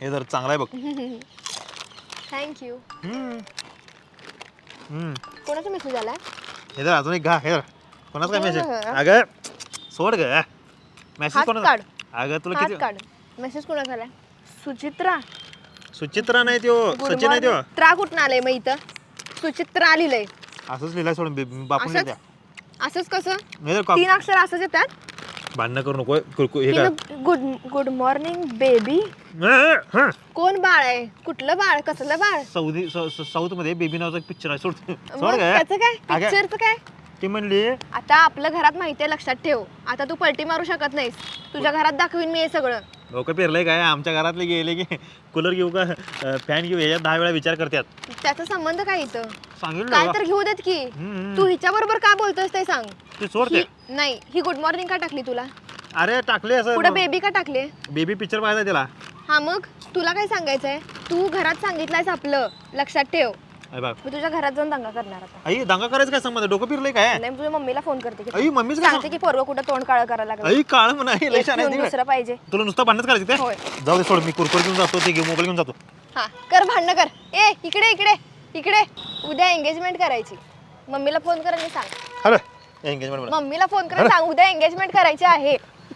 हे जर चांगला आहे बघ. थँक्यू हम्म. हम्म. कोणाचा मेसेज आलाय? हे जर अजून एक घा हे जर. कोणाच काय मेसेज बरं. अगं सोड ग मेसेज हात कोणाचा? काढ. अगं तुला हात किती काढ. मेसेज कोणाचा आलाय? सुचित्रा. सुचित्रा नाही त्यो Good सचिन आहे त्यो. morning. त्रा कुठं आलंय मग इथं? सुचित्रा लिहिलंय असंच लिहिलाय सोडून बे- बापून असंच? कसं? नाही तीन अक्षर असंच येतात? भांडणं करू नको कुरकु- हे काय गुड गुड मॉर्निंग बेबी हं. कोण बाळ आहे? कुठलं बाळ? कसलं बाळ? सौदी साऊथमध्ये बेबी नावाचा एक पिक्चर आहे सोड. सोड मग ग. त्याचं काय? अगं. पिक्चरचं काय? ती म्हणली आता आपलं घरात माहिती आहे लक्षात ठेव. आता तू पलटी मारू शकत नाहीस. तुझ्या घरात दाखवीन मी हे सगळं. डोकं पेरलंय काय? आमच्या घरातले गेले की कूलर घेऊ का? फॅन घेऊ? याच्यात दहा वेळा विचार करतात. त्याचा संबंध काय इथं? सांगितलं काय. तर घेऊ देत की. हम्म, तू हिच्या बरोबर का बोलतोयस ते सांग. ते ही नाही ही गुड मॉर्निंग का टाकली तुला? अरे टाकले पुढे असं बेबी का टाकले? बेबी पिक्चर पाहायचा त्याला हा मग तुला काय सांगायचंय? तू घरात सांगितलंयस आपलं. लक्षात ठेव. अरे बा मी तुझ्या घरात जाऊन दंगा करणार आता. आई दांगा करायचं काय संबंध? डोकं फिरलंय काय? नाही मी तुझ्या मम्मीला फोन करते की आई मम्मीच काय सांगते की पोरग कुठं तोंड काळ करायला लागलं. आई काळ म्हणा आई एक छान आहे घेऊन ती. दुसरं पाहिजे. तुला नुसतं भांडणच करायचं होय. जाऊ दे सोड मी कुरकुर घेऊन जातो ते घेऊन मोबाईल घेऊन जातो. हा कर भांडणं कर. ए इकडे इकडे इकडे. उद्या एंगेजमेंट करायची. मम्मीला फोन कर आणि सांग. हॅलो एंगेजमेंट मम्मीला फोन कर आणि सांग उद्या एंगेजमेंट करायची आहे.